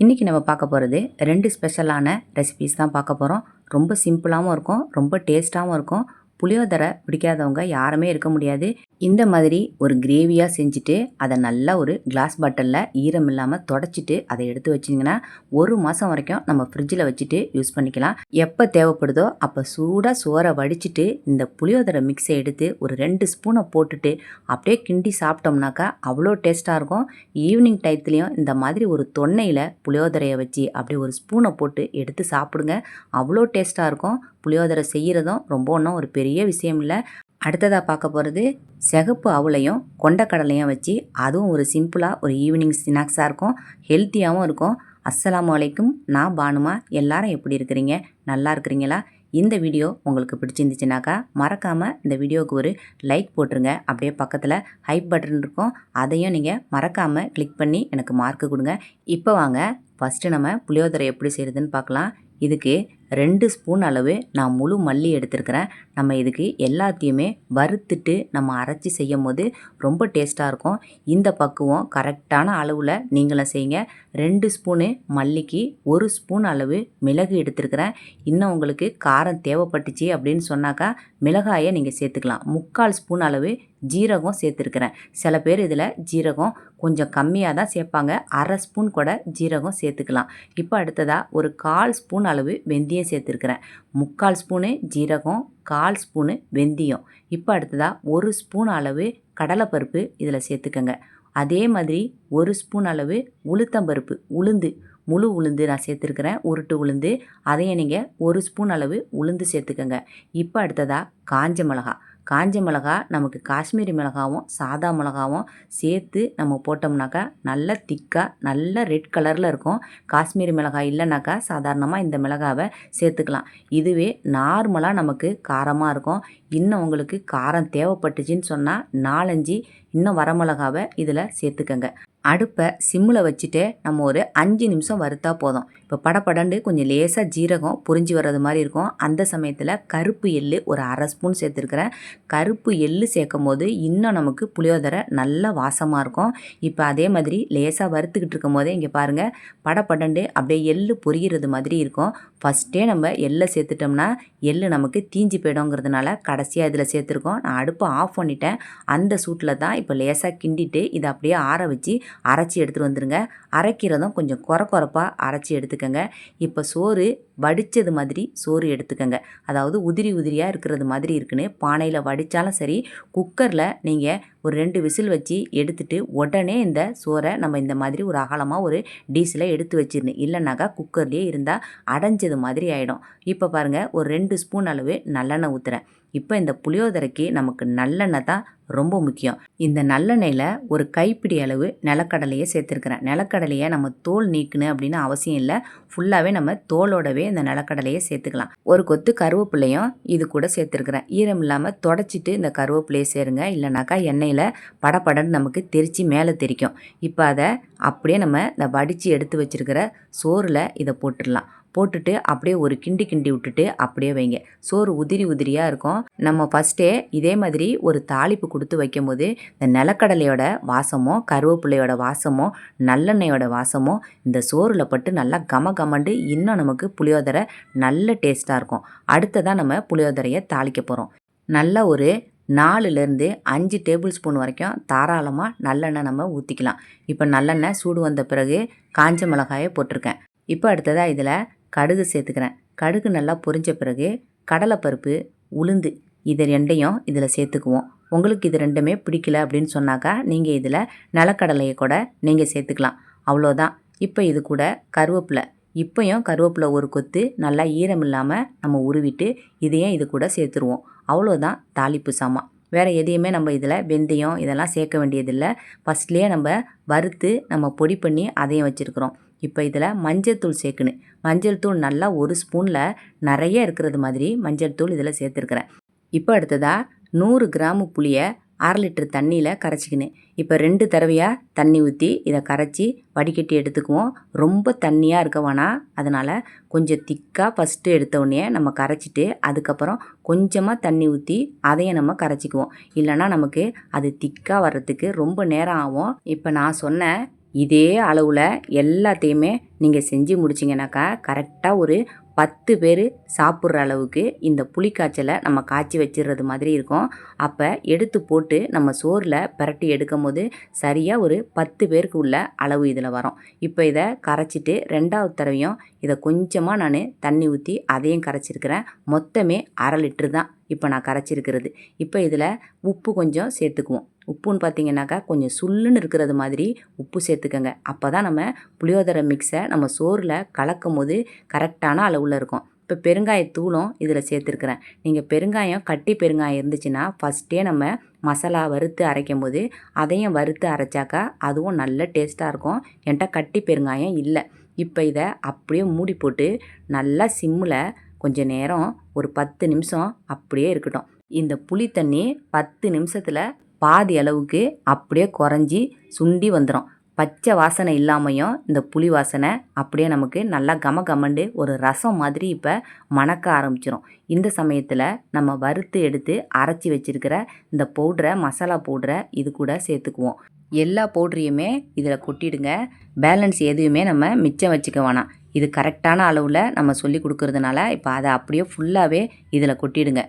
இன்றைக்கி நம்ம பார்க்க போகிறது ரெண்டு ஸ்பெஷலான ரெசிபீஸ் தான் பார்க்க போகிறோம் ரொம்ப சிம்பிளாகவும் இருக்கும் ரொம்ப டேஸ்ட்டாகவும் இருக்கும். புளியோதரை பிடிக்காதவங்க யாருமே இருக்க முடியாது. இந்த மாதிரி ஒரு கிரேவியாக செஞ்சுட்டு அதை நல்லா ஒரு கிளாஸ் பாட்டிலில் ஈரம் இல்லாமல் தொடச்சிட்டு அதை எடுத்து வச்சிங்கன்னா ஒரு மாதம் வரைக்கும் நம்ம ஃப்ரிட்ஜில் வச்சுட்டு யூஸ் பண்ணிக்கலாம். எப்போ தேவைப்படுதோ அப்போ சூடாக சோறை வடிச்சிட்டு இந்த புளியோதரை மிக்ஸை எடுத்து ஒரு ரெண்டு ஸ்பூனை போட்டுட்டு அப்படியே கிண்டி சாப்பிட்டோம்னாக்கா அவ்வளோ டேஸ்ட்டாக இருக்கும். ஈவினிங் டயத்துலேயும் இந்த மாதிரி ஒரு தொன்னையில் புளியோதரையை வச்சு அப்படியே ஒரு ஸ்பூனை போட்டு எடுத்து சாப்பிடுங்க. அவ்வளோ டேஸ்ட்டாக இருக்கும். புளியோதரை செய்கிறதும் ரொம்ப ஒன்றும் ஒரு பெரிய பெரிய விஷயம் இல்லை. அடுத்ததாக பார்க்க போகிறது சிகப்பு அவளையும் கொண்டக்கடலையும் வச்சு அதுவும் ஒரு சிம்பிளாக ஒரு ஈவினிங் ஸ்நாக்ஸாக இருக்கும். ஹெல்த்தியாகவும் இருக்கும். அஸ்லாம் வலைக்கும் நான் பானுமா. எல்லாரும் எப்படி இருக்கிறீங்க? நல்லா இருக்கிறீங்களா? இந்த வீடியோ உங்களுக்கு பிடிச்சிருந்துச்சுனாக்கா மறக்காமல் இந்த வீடியோவுக்கு ஒரு லைக் போட்டுருங்க. அப்படியே பக்கத்தில் ஹைப் பட்டன் இருக்கும். அதையும் நீங்கள் மறக்காமல் கிளிக் பண்ணி எனக்கு மார்க்கு கொடுங்க. இப்போ வாங்க. ஃபஸ்ட்டு நம்ம புளியோதரை எப்படி செய்கிறதுன்னு பார்க்கலாம். இதுக்கு ரெண்டு ஸ்பூன் அளவு நான் முழு மல்லி எடுத்துருக்கிறேன். நம்ம இதுக்கு எல்லாத்தையுமே வறுத்துட்டு நம்ம அரைச்சி செய்யும் போது ரொம்ப டேஸ்ட்டாக இருக்கும். இந்த பக்குவம் கரெக்டான அளவில் நீங்களும் செய்யுங்க. ரெண்டு ஸ்பூனு மல்லிக்கு ஒரு ஸ்பூன் அளவு மிளகு எடுத்துருக்கிறேன். இன்னும் உங்களுக்கு காரம் தேவைப்பட்டுச்சு அப்படின்னு சொன்னாக்கா மிளகாயை நீங்கள் சேர்த்துக்கலாம். முக்கால் ஸ்பூன் அளவு ஜீரகம் சேர்த்துருக்கிறேன். சில பேர் இதில் ஜீரகம் கொஞ்சம் கம்மியாக தான் சேர்ப்பாங்க. அரை ஸ்பூன் கூட ஜீரகம் சேர்த்துக்கலாம். இப்போ அடுத்ததாக ஒரு கால் ஸ்பூன் அளவு வெந்தயம் சேர்த்துருக்கிறேன். முக்கால் ஸ்பூனு ஜீரகம் கால் ஸ்பூனு வெந்தயம். இப்போ அடுத்ததாக ஒரு ஸ்பூன் அளவு கடலைப்பருப்பு இதில் சேர்த்துக்கோங்க. அதே மாதிரி ஒரு ஸ்பூன் அளவு உளுத்தம்பருப்பு உளுந்து. முழு உளுந்து நான் சேர்த்துருக்கிறேன் உருட்டு உளுந்து. அதையும் நீங்கள் ஒரு ஸ்பூன் அளவு உளுந்து சேர்த்துக்கோங்க. இப்போ அடுத்ததாக காஞ்ச மிளகா காஞ்ச மிளகா நமக்கு காஷ்மீரி மிளகாவும் சாதா மிளகாவும் சேர்த்து நம்ம போட்டோம்னாக்கா நல்ல திக்காக நல்ல ரெட் கலரில் இருக்கும். காஷ்மீரி மிளகாய் இல்லைனாக்கா சாதாரணமாக இந்த மிளகாவை சேர்த்துக்கலாம். இதுவே நார்மலாக நமக்கு காரமாக இருக்கும். இன்னும் உங்களுக்கு காரம் தேவைப்பட்டுச்சின்னு சொன்னால் நாலஞ்சு இன்னும் வரமிளகாவை இதில் சேர்த்துக்கங்க. அடுப்பை சிம்மில் வச்சுட்டு நம்ம ஒரு அஞ்சு நிமிஷம் வறுத்தா போதும். இப்போ படப்படண்டு கொஞ்சம் லேசாக ஜீரகம் புரிஞ்சு வர்றது மாதிரி இருக்கும். அந்த சமயத்தில் கருப்பு எள்ளு ஒரு அரை ஸ்பூன் சேர்த்துருக்குறேன். கருப்பு எள்ளு சேர்க்கும் போது இன்னும் நமக்கு புளியோதரை நல்ல வாசமாக இருக்கும். இப்போ அதே மாதிரி லேசாக வறுத்துக்கிட்டு இருக்கும் போதே இங்கே பாருங்கள் படப்படண்டு அப்படியே எள்ளு பொரிகிறது மாதிரி இருக்கும். ஃபஸ்ட்டே நம்ம எள்ளை சேர்த்துட்டோம்னா எள்ளு நமக்கு தீஞ்சு போயிடுங்கிறதுனால கடைசியாக இதில் சேர்த்துருக்கோம். நான் அடுப்பை ஆஃப் பண்ணிட்டேன். அந்த சூட்டில் தான் இப்போ லேசாக கிண்டிட்டு இதை அப்படியே ஆற வச்சு அரைச்சி எடுத்துகிட்டு வந்துடுங்க அரைக்கிறதும் கொஞ்சம் குறை குறப்பாக அரைச்சி எடுத்துக்கோங்க. இப்போ சோறு வடித்தது மாதிரி சோறு எடுத்துக்கோங்க. அதாவது உதிரி உதிரியாக இருக்கிறது மாதிரி இருக்குன்னு பானையில் வடித்தாலும் சரி குக்கரில் நீங்கள் ஒரு ரெண்டு விசில் வச்சு எடுத்துட்டு உடனே இந்த சோறை நம்ம இந்த மாதிரி ஒரு அகலமாக ஒரு டீசில் எடுத்து வச்சிடணும். இல்லைனாக்கா குக்கர்லேயே இருந்தால் அடைஞ்சது மாதிரி ஆகிடும் இப்போ பாருங்கள் ஒரு ரெண்டு ஸ்பூன் அளவு நல்லெண்ணெய் ஊற்றுறேன் இப்போ இந்த புளியோதரைக்கு நமக்கு நல்லெண்ணெய் தான் ரொம்ப முக்கியம். இந்த நல்லெண்ணெயில் ஒரு கைப்பிடி அளவு நிலக்கடலையை சேர்த்துருக்குறேன். நிலக்கடலையை நம்ம தோல் நீக்கணும் அப்படின்னு அவசியம் இல்லை. ஃபுல்லாகவே நம்ம தோலோடவே இந்த நிலக்கடலையை சேர்த்துக்கலாம். ஒரு கொத்து கருவேப்பிலையும் இது கூட சேர்த்துருக்குறேன். ஈரம் இல்லாமல் தொடச்சிட்டு இந்த கருவேப்பிலையை சேருங்க. இல்லைனாக்கா எண்ணெயில் படப்படன்னு நமக்கு தெரித்து மேலே தெரிக்கும். இப்போ அதை அப்படியே நம்ம இந்த வடித்து எடுத்து வச்சுருக்கிற சோறில் இதை போட்டுடலாம். போட்டுட்டு அப்படியே ஒரு கிண்டி கிண்டி விட்டுட்டு அப்படியே வைங்க. சோறு உதிரி உதிரியாக இருக்கும். நம்ம ஃபஸ்ட்டே இதே மாதிரி ஒரு தாளிப்பு கொடுத்து வைக்கும்போது இந்த நிலக்கடலையோட வாசமோ கருவேப்பிலையோட வாசமோ நல்லெண்ணெயோட வாசமோ இந்த சோறில் பட்டு நல்லா கம கமண்டு இன்னும் நமக்கு புளியோதரை நல்ல டேஸ்ட்டாக இருக்கும். அடுத்ததாக நம்ம புளியோதரையை தாளிக்க போகிறோம் நல்ல ஒரு நாலுலேருந்து அஞ்சு டேபிள் ஸ்பூன் வரைக்கும் தாராளமாக நல்லெண்ணெய் நம்ம ஊற்றிக்கலாம் இப்போ நல்லெண்ணெய் சூடு வந்த பிறகு காஞ்ச மிளகாயை போட்டிருக்கேன். இப்போ அடுத்ததாக இதில் கடுகு சேர்த்துக்கிறேன். கடுகு நல்லா பொரிஞ்ச பிறகு கடலைப்பருப்பு உளுந்து இது ரெண்டையும் இதில் சேர்த்துக்குவோம். உங்களுக்கு இது ரெண்டுமே பிடிக்கல அப்படின்னு சொன்னாக்கா நீங்கள் இதில் நிலக்கடலையை கூட நீங்கள் சேர்த்துக்கலாம். அவ்வளோதான். இப்போ இது கூட கருவேப்பிலை. இப்போயும் கருவேப்பிலை ஒரு கொத்து நல்லா ஈரம் இல்லாமல் நம்ம உருவிட்டு இதையும் இது கூட சேர்த்துருவோம். அவ்வளோதான் தாளிப்பு சாமான் வேறு எதையுமே நம்ம இதில் வெந்தயம் இதெல்லாம் சேர்க்க வேண்டியதில்லை. ஃபஸ்ட்லேயே நம்ம வறுத்து நம்ம பொடி பண்ணி அதையும் வச்சுருக்குறோம். இப்போ இதில் மஞ்சள் தூள் சேர்க்கணும். மஞ்சள் தூள் நல்லா ஒரு ஸ்பூனில் நிறைய இருக்கிறது மாதிரி மஞ்சள் தூள் இதில் சேர்த்துருக்குறேன். இப்போ அடுத்ததாக நூறு கிராமு புளியை அரை லிட்டர் தண்ணியில் கரைச்சிக்கினேன். இப்போ ரெண்டு தடவையாக தண்ணி ஊற்றி இதை கரைச்சி வடிகட்டி எடுத்துக்குவோம். ரொம்ப தண்ணியாக இருக்க வேணாம் அதனால் கொஞ்சம் திக்காக ஃபஸ்ட்டு எடுத்த உடனே நம்ம கரைச்சிட்டு அதுக்கப்புறம் கொஞ்சமாக தண்ணி ஊற்றி அதையும் நம்ம கரைச்சிக்குவோம். இல்லைனா நமக்கு அது திக்காக வர்றதுக்கு ரொம்ப நேரம் ஆகும். இப்போ நான் சொன்ன இதே அளவில் எல்லாத்தையுமே நீங்கள் செஞ்சு முடிச்சிங்கனாக்கா கரெக்டாக ஒரு பத்து பேர் சாப்பிட்ற அளவுக்கு இந்த புளிக்காய்ச்சலை நம்ம காய்ச்சி வச்சிடுறது மாதிரி இருக்கும். அப்போ எடுத்து போட்டு நம்ம சோறில் பிரட்டி எடுக்கும் போது சரியாக ஒரு பத்து பேருக்கு உள்ள அளவு இதில் வரும். இப்போ இதை கரைச்சிட்டு ரெண்டாவது தடவையும் இதை கொஞ்சமாக நான் தண்ணி ஊற்றி அதையும் கரைச்சிருக்கிறேன். மொத்தமே அரை லிட்ரு தான். இப்போ நான் கரைச்சிருக்கிறது. இப்போ இதில் உப்பு கொஞ்சம் சேர்த்துக்குவோம். உப்புன்னு பார்த்தீங்கன்னாக்கா கொஞ்சம் சுள்ளுன்னு இருக்கிறது மாதிரி உப்பு சேர்த்துக்கோங்க. அப்போ தான் நம்ம புளியோதரை மிக்ஸை நம்ம சோறில் கலக்கும் போது கரெக்டான அளவில் இருக்கும். இப்போ பெருங்காயத்தூளும் இதில் சேர்த்துருக்குறேன். நீங்கள் பெருங்காயம் கட்டி பெருங்காயம் இருந்துச்சுன்னா ஃபஸ்ட்டே நம்ம மசாலா வறுத்து அரைக்கும் போது அதையும் வறுத்து அரைச்சாக்கா அதுவும் நல்ல டேஸ்ட்டாக இருக்கும். என்கிட்ட கட்டி பெருங்காயம் இல்லை. இப்போ இதை அப்படியே மூடி போட்டு நல்லா சிம்மில் கொஞ்ச நேரம் ஒரு பத்து நிமிஷம் அப்படியே இருக்கட்டும். இந்த புளி தண்ணி பத்து நிமிஷத்தில் பாதி அளவுக்கு அப்படியே குறைஞ்சி சுண்டி வந்துடும் பச்சை வாசனை இல்லாமையும் இந்த புளி வாசனை அப்படியே நமக்கு நல்லா கம கமண்டு ஒரு ரசம் மாதிரி இப்போ மணக்க ஆரம்பிச்சிடும் இந்த சமயத்தில் நம்ம வறுத்து எடுத்து அரைச்சி வச்சிருக்கிற இந்த பவுட்ரை மசாலா பவுட்ரை இது கூட சேர்த்துக்குவோம். எல்லா பவுட்ரையுமே இதில் கொட்டிடுங்க. பேலன்ஸ் எதுவுமே நம்ம மிச்சம் வச்சுக்க வேணாம். இது கரெக்டான அளவில் நம்ம சொல்லி கொடுக்கறதுனால இப்போ அதை அப்படியே ஃபுல்லாகவே இதில் கொட்டிடுங்க.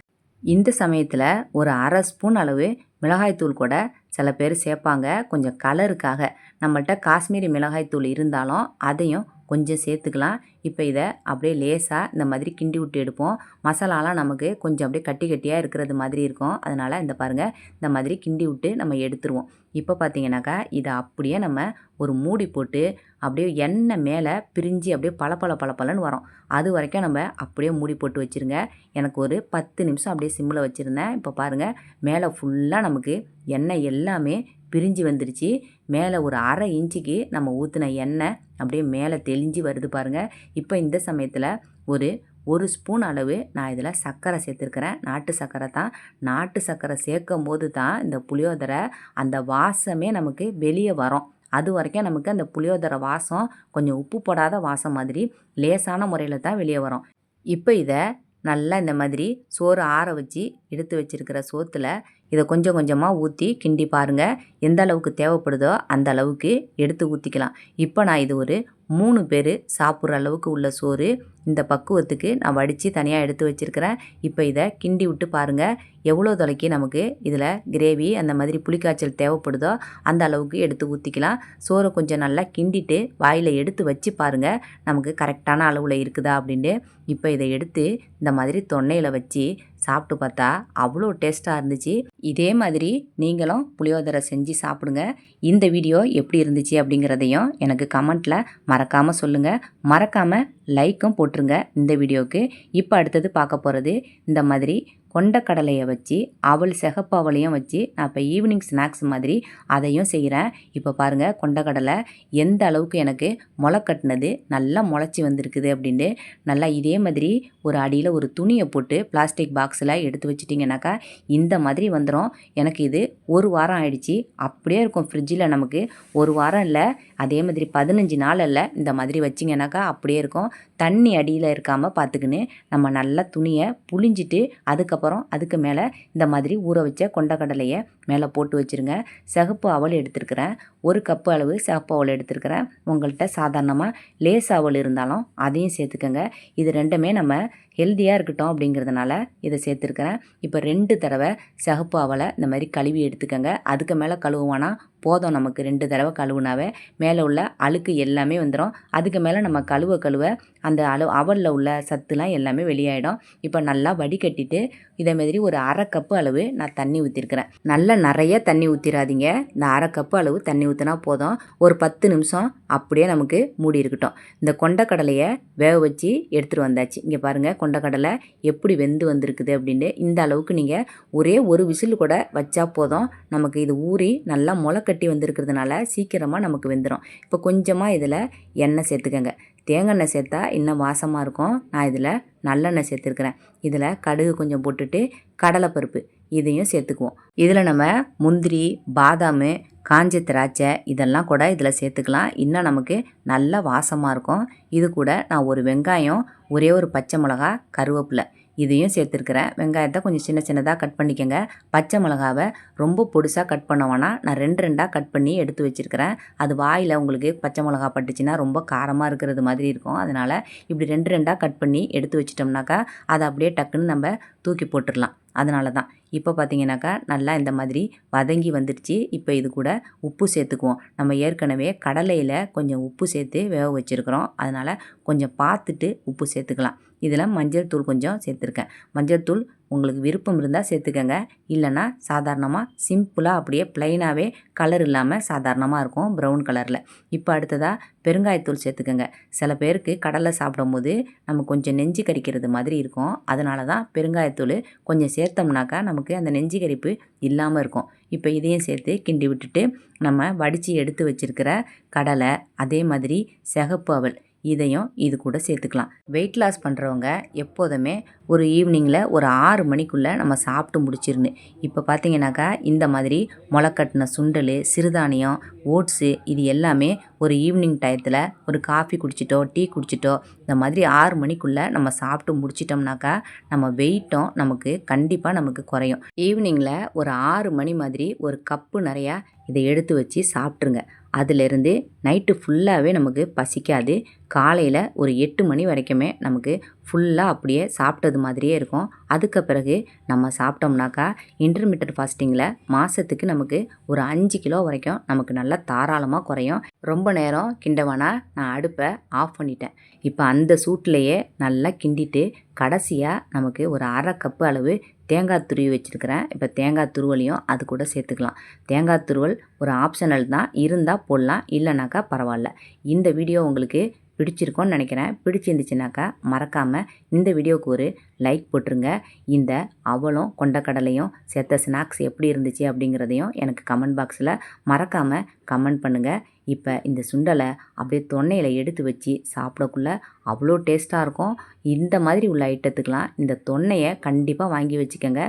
இந்த சமயத்தில் ஒரு அரை ஸ்பூன் அளவு மிளகாய்த்தூள் கூட சில பேர் சேர்ப்பாங்க. கொஞ்சம் கலருக்காக நம்மள்ட்ட காஷ்மீரி மிளகாய்த்தூள் இருந்தாலும் அதையும் கொஞ்சம் சேர்த்துக்கலாம். இப்போ இதை அப்படியே லேசாக இந்த மாதிரி கிண்டி விட்டு எடுப்போம். மசாலாலாம் நமக்கு கொஞ்சம் அப்படியே கட்டி கட்டியாக இருக்கிறது மாதிரி இருக்கும். அதனால் இந்த பாருங்கள் இந்த மாதிரி கிண்டி விட்டு நம்ம எடுத்துருவோம். இப்போ பார்த்தீங்கன்னாக்கா இதை அப்படியே நம்ம ஒரு மூடி போட்டு அப்படியே எண்ணெய் மேலே பிரிஞ்சு அப்படியே பளபள பளபளன்னு வரும். அது வரைக்கும் நம்ம அப்படியே மூடி போட்டு வச்சுருங்க. எனக்கு ஒரு பத்து நிமிஷம் அப்படியே சிம்மில் வச்சுருந்தேன். இப்போ பாருங்கள் மேலே ஃபுல்லாக நமக்கு எண்ணெய் எல்லாமே பிரிஞ்சு வந்துருச்சு. மேலே ஒரு அரை இன்ச்சுக்கு நம்ம ஊற்றின எண்ணெய் அப்படியே மேலே தெளிஞ்சு வருது பாருங்கள் இப்போ இந்த சமயத்தில் ஒரு ஒரு ஸ்பூன் அளவு நான் இதில் சர்க்கரை சேர்த்துருக்கிறேன். நாட்டு சர்க்கரை தான். நாட்டு சர்க்கரை சேர்க்கும் போது தான் இந்த புளியோதரை அந்த வாசமே நமக்கு வெளியே வரும். அது வரைக்கும் நமக்கு அந்த புளியோதரை வாசம் கொஞ்சம் உப்பு போடாத வாசம் மாதிரி லேசான முறையில் தான் வெளியே வரும். இப்போ இதை நல்லா இந்த மாதிரி சோறு ஆற வச்சு எடுத்து வச்சிருக்கிற சோத்தில் இதை கொஞ்சம் கொஞ்சமாக ஊற்றி கிண்டி பாருங்கள் எந்த அளவுக்கு தேவைப்படுதோ அந்த அளவுக்கு எடுத்து ஊற்றிக்கலாம் இப்போ நான் இது ஒரு மூணு பேர் சாப்பிட்ற அளவுக்கு உள்ள சோறு. இந்த பக்குவத்துக்கு நான் வடித்து தனியாக எடுத்து வச்சுருக்கிறேன். இப்போ இதை கிண்டி விட்டு பாருங்கள் எவ்வளோ தொலைக்கு நமக்கு இதில் கிரேவி அந்த மாதிரி புளிக்காய்ச்சல் தேவைப்படுதோ அந்த அளவுக்கு எடுத்து ஊற்றிக்கலாம் சோறை கொஞ்சம் நல்லா கிண்டிட்டு வாயில் எடுத்து வச்சு பாருங்கள் நமக்கு கரெக்டான அளவில் இருக்குதா அப்படின்ட்டு. இப்போ இதை எடுத்து இந்த மாதிரி தொன்னையில் வச்சு சாப்பிட்டு பார்த்தா அவ்வளோ டேஸ்ட்டாக இருந்துச்சு. இதே மாதிரி நீங்களும் புளியோதரை செஞ்சு சாப்பிடுங்க. இந்த வீடியோ எப்படி இருந்துச்சு அப்படிங்கிறதையும் எனக்கு கமெண்ட்டில் மறக்காமல் சொல்லுங்கள் மறக்காமல் லைக்கும் போட்டுருங்க இந்த வீடியோவுக்கு இப்போ அடுத்தது பார்க்க போகிறது இந்த மாதிரி கொண்டக்கடலையை வச்சு அவல் சிகப்பாவளையும் வச்சு நான் இப்போ ஈவினிங் ஸ்நாக்ஸ் மாதிரி அதையும் செய்கிறேன் இப்போ பாருங்கள் கொண்டக்கடலை எந்த அளவுக்கு எனக்கு முளை கட்டினது நல்லா முளைச்சி வந்திருக்குது அப்படின்ட்டு நல்லா இதே மாதிரி ஒரு அடியில் ஒரு துணியை போட்டு பிளாஸ்டிக் பாக்ஸில் எடுத்து வச்சிட்டிங்கனாக்கா இந்த மாதிரி வந்துடும் எனக்கு இது ஒரு வாரம் ஆயிடுச்சு. அப்படியே இருக்கும் ஃப்ரிட்ஜில் நமக்கு. ஒரு வாரம் இல்லை அதே மாதிரி பதினஞ்சு நாள் இல்லை இந்த மாதிரி வச்சிங்கனாக்கா அப்படியே இருக்கும். தண்ணி அடியில் இருக்காமல் பார்த்துக்கின்னு நம்ம நல்லா துணியை புழிஞ்சிட்டு அதுக்கப்புறம் அதுக்கு மேலே இந்த மாதிரி ஊற வச்ச கொண்டக்கடலையை மேலே போட்டு வச்சுருங்க. சிகப்பு அவல் எடுத்துருக்கிறேன். ஒரு கப்பு அளவு சிகப்பு அவல் எடுத்துருக்கிறேன். உங்கள்கிட்ட சாதாரணமாக லேஸ் அவல் இருந்தாலும் அதையும் சேர்த்துக்கோங்க. இது ரெண்டுமே நம்ம ஹெல்த்தியாக இருக்கட்டும் அப்படிங்கிறதுனால இதை சேர்த்துருக்கிறேன். இப்போ ரெண்டு தடவை சிகப்பு அவலை இந்த மாதிரி கழுவி எடுத்துக்கோங்க. அதுக்கு மேலே கழுவுவானா போதும் நமக்கு ரெண்டு தடவை கழுவுனாவே. மேலே உள்ள அழுக்கு எல்லாமே வந்துடும் அதுக்கு மேலே நம்ம கழுவ கழுவ அந்த அளவு அவலில் உள்ள சத்துலாம் எல்லாமே வெளியாயிடும். இப்போ நல்லா வடிகட்டிட்டு இதே மாதிரி ஒரு அரை கப்பு அளவு நான் தண்ணி ஊற்றிருக்கிறேன் நல்லா நிறைய தண்ணி ஊற்றிடாதீங்க இந்த அரை கப்பு அளவு தண்ணி ஊற்றினா போதும். ஒரு பத்து நிமிஷம் அப்படியே நமக்கு மூடி இருக்கட்டும். இந்த கொண்டக்கடலையை வேக வச்சு எடுத்துகிட்டு வந்தாச்சு. இங்கே பாருங்கள் கொண்டக்கடலை எப்படி வெந்து வந்திருக்குது அப்படின்ட்டு இந்த அளவுக்கு நீங்கள் ஒரே ஒரு விசில் கூட வச்சா போதும். நமக்கு இது ஊறி நல்லா முளை கட்டி வந்திருக்கிறதுனால சீக்கிரமாக நமக்கு வெந்துடும் இப்போ கொஞ்சமாக இதில் எண்ணெய் சேர்த்துக்கங்க. தேங்காய் சேர்த்தா இன்னும் வாசமாக இருக்கும். நான் இதில் நல்லெண்ணெய் சேர்த்துருக்குறேன். இதில் கடுகு கொஞ்சம் போட்டுட்டு கடலைப்பருப்பு இதையும் சேர்த்துக்குவோம். இதில் நம்ம முந்திரி பாதாம் காஞ்ச திராட்சை இதெல்லாம் கூட இதில் சேர்த்துக்கலாம். இன்னும் நமக்கு நல்ல வாசமாக இருக்கும். இது கூட நான் ஒரு வெங்காயம் ஒரே ஒரு பச்சை மிளகா கருவேப்பிலை இதையும் சேர்த்துருக்கிறேன். வெங்காயத்தை கொஞ்சம் சின்ன சின்னதாக கட் பண்ணிக்கோங்க. பச்சை மிளகாவை ரொம்ப பொடிசாக கட் பண்ண நான் ரெண்டு ரெண்டாக கட் பண்ணி எடுத்து வச்சுருக்கிறேன். அது வாயில் உங்களுக்கு பச்சை மிளகா பட்டுச்சுன்னா ரொம்ப காரமாக இருக்கிறது மாதிரி இருக்கும். அதனால் இப்படி ரெண்டு ரெண்டாக கட் பண்ணி எடுத்து வச்சிட்டோம்னாக்கா அதை அப்படியே டக்குன்னு நம்ம தூக்கி போட்டுடலாம் அதனால தான். இப்போ பார்த்தீங்கன்னாக்கா நல்லா இந்த மாதிரி வதங்கி வந்துடுச்சு இப்போ இது கூட உப்பு சேர்த்துக்குவோம். நம்ம ஏற்கனவே கடலையில் கொஞ்சம் உப்பு சேர்த்து வேக வச்சுருக்குறோம். அதனால் கொஞ்சம் பார்த்துட்டு உப்பு சேர்த்துக்கலாம். இதில் மஞ்சள் தூள் கொஞ்சம் சேர்த்துருக்கேன். மஞ்சள் தூள் உங்களுக்கு விருப்பம் இருந்தால் சேர்த்துக்கங்க. இல்லைன்னா சாதாரணமாக சிம்பிளாக அப்படியே ப்ளைனாகவே கலர் இல்லாமல் சாதாரணமாக இருக்கும் ப்ரௌன் கலரில் இப்போ அடுத்ததாக பெருங்காயத்தூள் சேர்த்துக்கங்க. சில பேருக்கு கடலை சாப்பிடும்போது நம்ம கொஞ்சம் நெஞ்சு கரிக்கிறது மாதிரி இருக்கும். அதனால தான் பெருங்காயத்தூள் கொஞ்சம் சேர்த்தோம்னாக்கா நமக்கு அந்த நெஞ்சு கரிப்பு இல்லாமல் இருக்கும். இப்போ இதையும் சேர்த்து கிண்டி விட்டுட்டு நம்ம வடித்து எடுத்து வச்சுருக்கிற கடலை அதே மாதிரி சிகப்பு அவல் இதையும் இது கூட சேர்த்துக்கலாம். வெயிட் லாஸ் பண்ணுறவங்க எப்போதுமே ஒரு ஈவினிங்கில் ஒரு ஆறு மணிக்குள்ளே நம்ம சாப்பிட்டு முடிச்சிருந்து இப்போ பார்த்தீங்கன்னாக்கா இந்த மாதிரி முளைக்கட்டின சுண்டல் சிறுதானியம் ஓட்ஸு இது எல்லாமே ஒரு ஈவினிங் டயத்தில் ஒரு காஃபி குடிச்சிட்டோ டீ குடிச்சிட்டோ இந்த மாதிரி ஆறு மணிக்குள்ளே நம்ம சாப்பிட்டு முடிச்சிட்டோம்னாக்கா நம்ம வெயிட்டும் நமக்கு கண்டிப்பாக நமக்கு குறையும். ஈவினிங்கில் ஒரு ஆறு மணி மாதிரி ஒரு கப்பு நிறையா இதை எடுத்து வச்சு சாப்பிட்ருங்க அதிலிருந்து நைட்டு ஃபுல்லாகவே நமக்கு பசிக்காது. காலையில் ஒரு எட்டு மணி வரைக்குமே நமக்கு ஃபுல்லாக அப்படியே சாப்பிட்டது மாதிரியே இருக்கும். அதுக்கு பிறகு நம்ம சாப்பிட்டோம்னாக்கா இன்டர்மீடியட் ஃபாஸ்டிங்கில் மாதத்துக்கு நமக்கு ஒரு அஞ்சு கிலோ வரைக்கும் நமக்கு நல்லா தாராளமாக குறையும். ரொம்ப நேரம் கிண்டவனா நான் அடுப்பை ஆஃப் பண்ணிட்டேன். இப்போ அந்த சூட்லேயே நல்லா கிண்டிட்டு கடைசியாக நமக்கு ஒரு அரை கப்பு அளவு தேங்காய் துருவி வச்சுருக்கிறேன். இப்போ தேங்காய் துருவலையும் அது கூட சேர்த்துக்கலாம். தேங்காய் துருவல் ஒரு ஆப்ஷனல் தான். இருந்தால் போடலாம். இல்லைனாக்கா பரவாயில்ல. இந்த வீடியோ உங்களுக்கு பிடிச்சிருக்கோன்னு நினைக்கிறேன். பிடிச்சிருந்துச்சுனாக்கா மறக்காமல் இந்த வீடியோவுக்கு ஒரு லைக் போட்டுருங்க. இந்த அவளும் கொண்டக்கடலையும் சேர்த்த ஸ்நாக்ஸ் எப்படி இருந்துச்சு அப்படிங்கிறதையும் எனக்கு கமெண்ட் பாக்ஸில் மறக்காமல் கமெண்ட் பண்ணுங்கள் இப்போ இந்த சுண்டலை அப்படியே தொன்னையில் எடுத்து வச்சு சாப்பிடக்குள்ள அவ்வளோ டேஸ்ட்டாக இருக்கும். இந்த மாதிரி உள்ள ஐட்டத்துக்கெலாம் இந்த தொன்னையை கண்டிப்பாக வாங்கி வச்சுக்கோங்க.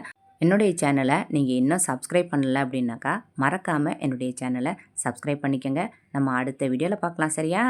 என்னுடைய சேனலை நீங்கள் இன்னும் சப்ஸ்கிரைப் பண்ணல அப்படின்னாக்கா மறக்காமல் என்னுடைய சேனலை சப்ஸ்கிரைப் பண்ணிக்கோங்க. நம்ம அடுத்த வீடியோவில் பார்க்கலாம் சரியா?